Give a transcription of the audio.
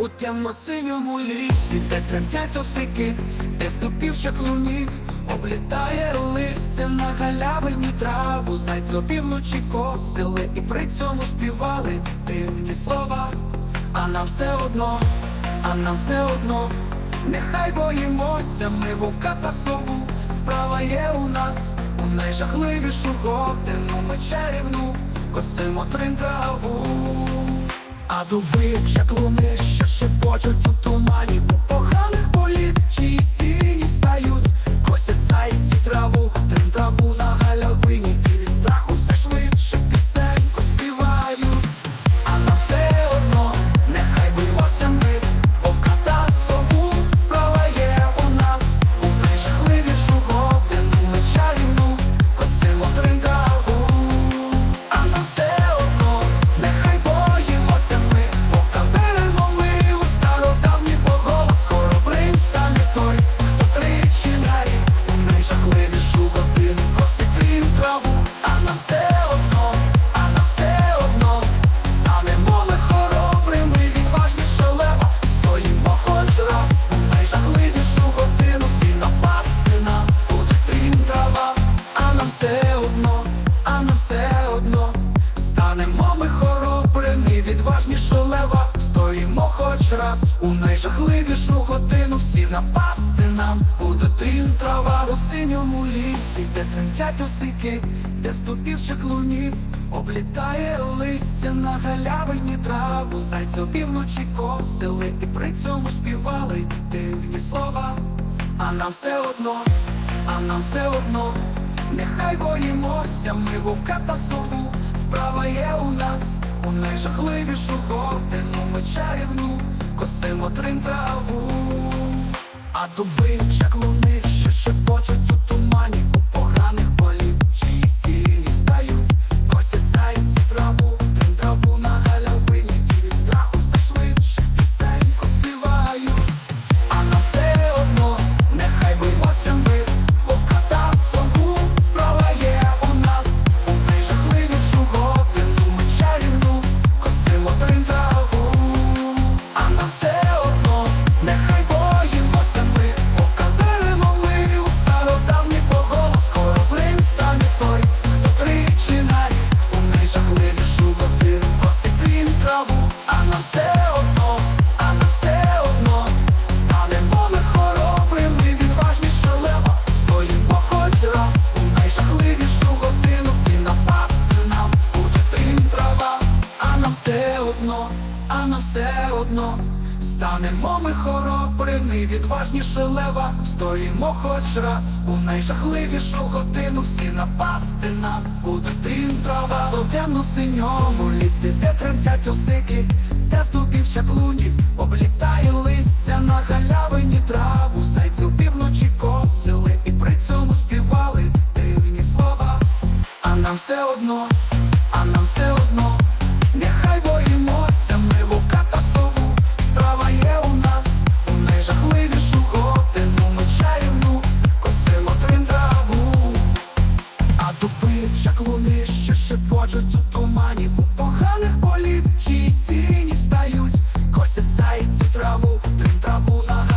у темно-синьому лісі, де тремтять осики, де ступів чаклунів, облітає листя на галявині траву, зайць опівночі косили і при цьому співали дивні слова. А нам все одно, а нам все одно, нехай боїмося, ми вовка та сову. Справа є у нас у найжахливішу годину ми чарівну, косимо трин траву. А дуби чаклуни, що шепочуть у тумані, хоробрими, відважніше лева, стоїмо хоч раз у найжахливішу годину, всі напасти нам буде трин трава у синьому лісі, де тремтять осики, де ступів чаклунів, облітає листя. На галявині траву, зайці опівночі косили і при цьому співали дивні слова. А нам все одно, а нам все одно, нехай боїмося, ми вовка та сову. У найжахливішу годину ми чарівну, косимо трин траву. А дуби нам все одно, станемо ми хоробрими, відважніше лева, стоїмо хоч раз у найжахливішу годину, всі напасти нам буде трин трава, у темно-синьому лісі, де тремтять осики, де ступів чаклунів, облітає листя. На галявині траву, зайці у півночі косили. І при цьому співали дивні слова. А нам все одно, а нам все одно, у тумані, у поганих полів, чиї стають, косять зайці траву, тим траву на